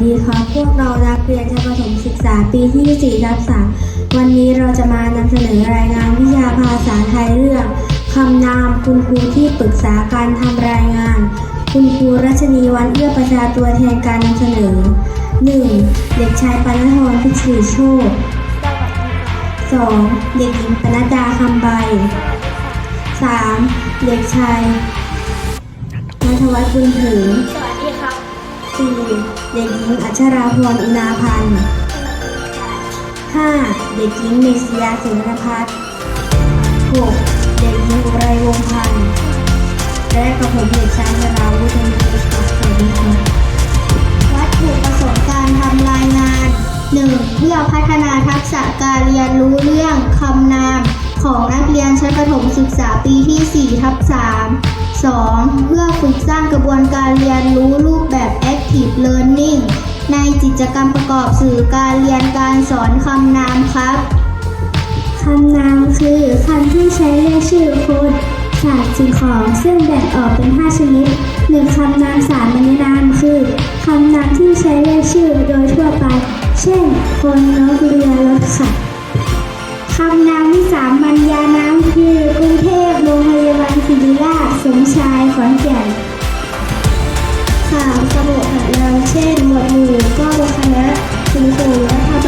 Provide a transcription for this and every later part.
ดีครับ พวกเรานักเรียนชั้นประถมศึกษาปีที่4ทับ3วันนี้เราจะมานำเสนอรายงานวิชาภาษาไทยเรื่องคำนามคุณครูที่ปรึกษาการทำรายงาน คุณครูรัชนีวันเอื้อประชาตัวแทนการนำเสนอ 1. เด็กชายปนธรพิชรีโชค 2. เด็กหญิงปนัดดาคำใบ 3. เด็กชายนัทวัฒน์บุญถึง 4. เด็กหญิงอัชราพรอุณาพันธ์ 5. เด็กหญิงเมษยาเสรพัฒน์ 6. เด็กหญิงอุไรวงพันธ์และกับผมเด็กชายชราวุฒินริครับสวัสดีครับวัตถุประสงค์การทำรายงาน 1. เพื่อพัฒนาทักษะการเรียนรู้เรื่องคำนามของนักเรียนชั้นประถมศึกษาปีที่4ทับ3 2. เพื่อฝึกสร้างกระบวนการเรียนรู้รูปแบบ Active Learning ในกิจกรรมประกอบสื่อการเรียนการสอนคำนามครับ คำนามคือคำที่ใช้เรียกชื่อคนสัตว์สิ่งของซึ่งแบ่งออกเป็น 5 ชนิดหนึ่งคำนามสามัญนามคือคำนามที่ใช้เรียกชื่อโดยทั่วไป เช่น คนนกเรือรถค่ะ 3. สมุหานามเช่น หมวดหมู่ก็คณะถึงสูงและธร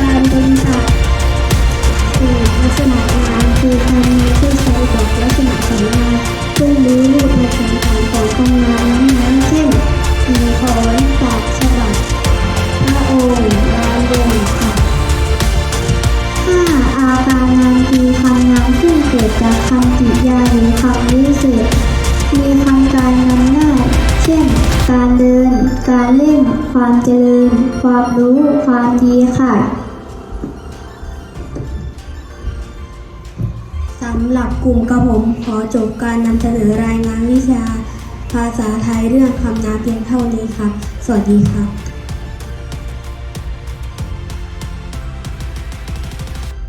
การเล่น ความเจริญ ความรู้ ความดีค่ะสำหรับกลุ่มกระผมขอจบการนำเสนอรายงานวิชา ภาษาไทยเรื่องคำนามเพียงเท่านี้ครับ สวัสดีครับ